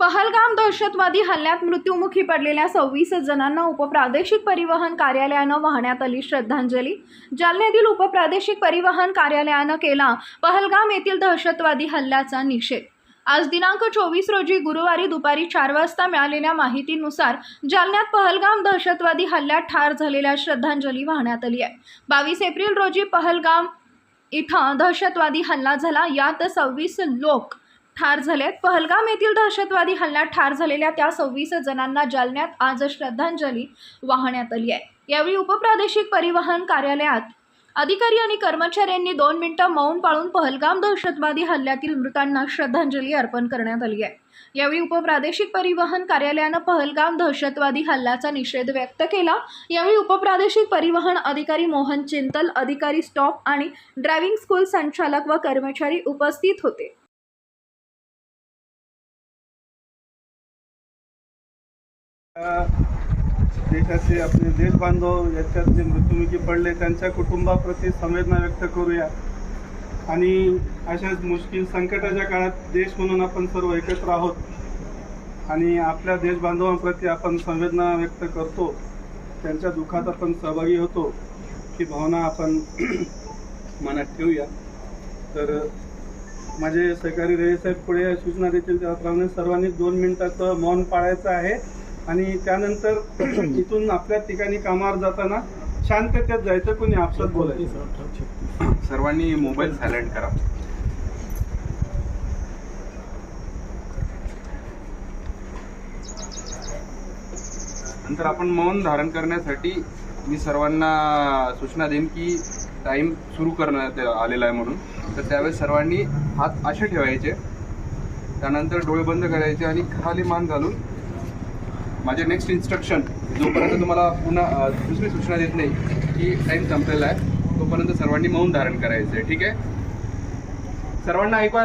पहलगाम दहशतवादी हल्ल्यात मृत्युमुखी पडलेल्या सव्वीस जणांना उपप्रादेशिक परिवहन कार्यालयानं वाहण्यात आली श्रद्धांजली. जालन्यातील उपप्रादेशिक परिवहन कार्यालयानं केला पहलगाम येथील दहशतवादी हल्ल्याचा निषेध. आज दिनांक चोवीस रोजी गुरुवारी दुपारी चार वाजता मिळालेल्या माहितीनुसार जालन्यात पहलगाम दहशतवादी हल्ल्यात ठार झालेल्या श्रद्धांजली वाहण्यात आली आहे. बावीस एप्रिल रोजी पहलगाम इथं दहशतवादी हल्ला झाला. यात सव्वीस लोक ठार झालेत. पहलगाम येथील दहशतवादी हल्ल्यात ठार झालेल्या त्या सव्वीस जणांना जालन्यात आज श्रद्धांजली वाहण्यात आली आहे. यावेळी उपप्रादेशिक परिवहन कार्यालयात अधिकारी आणि कर्मचाऱ्यांनी दोन मिनिटं मौन पाळून पहलगाम दहशतवादी हल्ल्यातील मृतांना श्रद्धांजली अर्पण करण्यात आली आहे. यावेळी उपप्रादेशिक परिवहन कार्यालयानं पहलगाम दहशतवादी हल्ल्याचा निषेध व्यक्त केला. यावेळी उपप्रादेशिक परिवहन अधिकारी मोहन चिंतल अधिकारी स्टॉप आणि ड्रायव्हिंग स्कूल संचालक व कर्मचारी उपस्थित होते. देशाचे आपले देश बांधव याच्यात जे मृत्युमुखी पडले त्यांच्या कुटुंबाप्रती संवेदना व्यक्त करूया. आणि अशाच मुश्किल संकटाच्या काळात देश म्हणून आपण सर्व एकत्र आहोत. आणि आपल्या देश बांधवांप्रती आपण संवेदना व्यक्त करतो. त्यांच्या दुःखात आपण सहभागी होतो. ही भावना आपण मनात ठेवूया. तर माझे सहकारी रविसाहेब पुढे सूचना देतील त्याप्रमाणे सर्वांनी दोन मिनिटाचं मौन पाळायचं आहे. आणि त्यानंतर इथून आपल्या ठिकाणी कामावर जाताना शांततेत जायचं कोणी आपसात बोलायचं. सर्वांनी मोबाईल सायलेंट करा. नंतर आपण मौन धारण करण्यासाठी मी सर्वांना सूचना देईन की टाइम सुरू करण्यात आलेला आहे म्हणून. तर त्यावेळेस सर्वांनी हात असे ठेवायचे. त्यानंतर डोळे बंद करायचे आणि खाली मान घालून माझे नेक्स्ट इन्स्ट्रक्शन जोपर्यंत तुम्हाला पुन्हा दुसरी सूचना देत नाही की टाईम संपलेला आहे तोपर्यंत सर्वांनी मौन धारण करायचं आहे ठीक आहे? सर्वांना ऐकवायला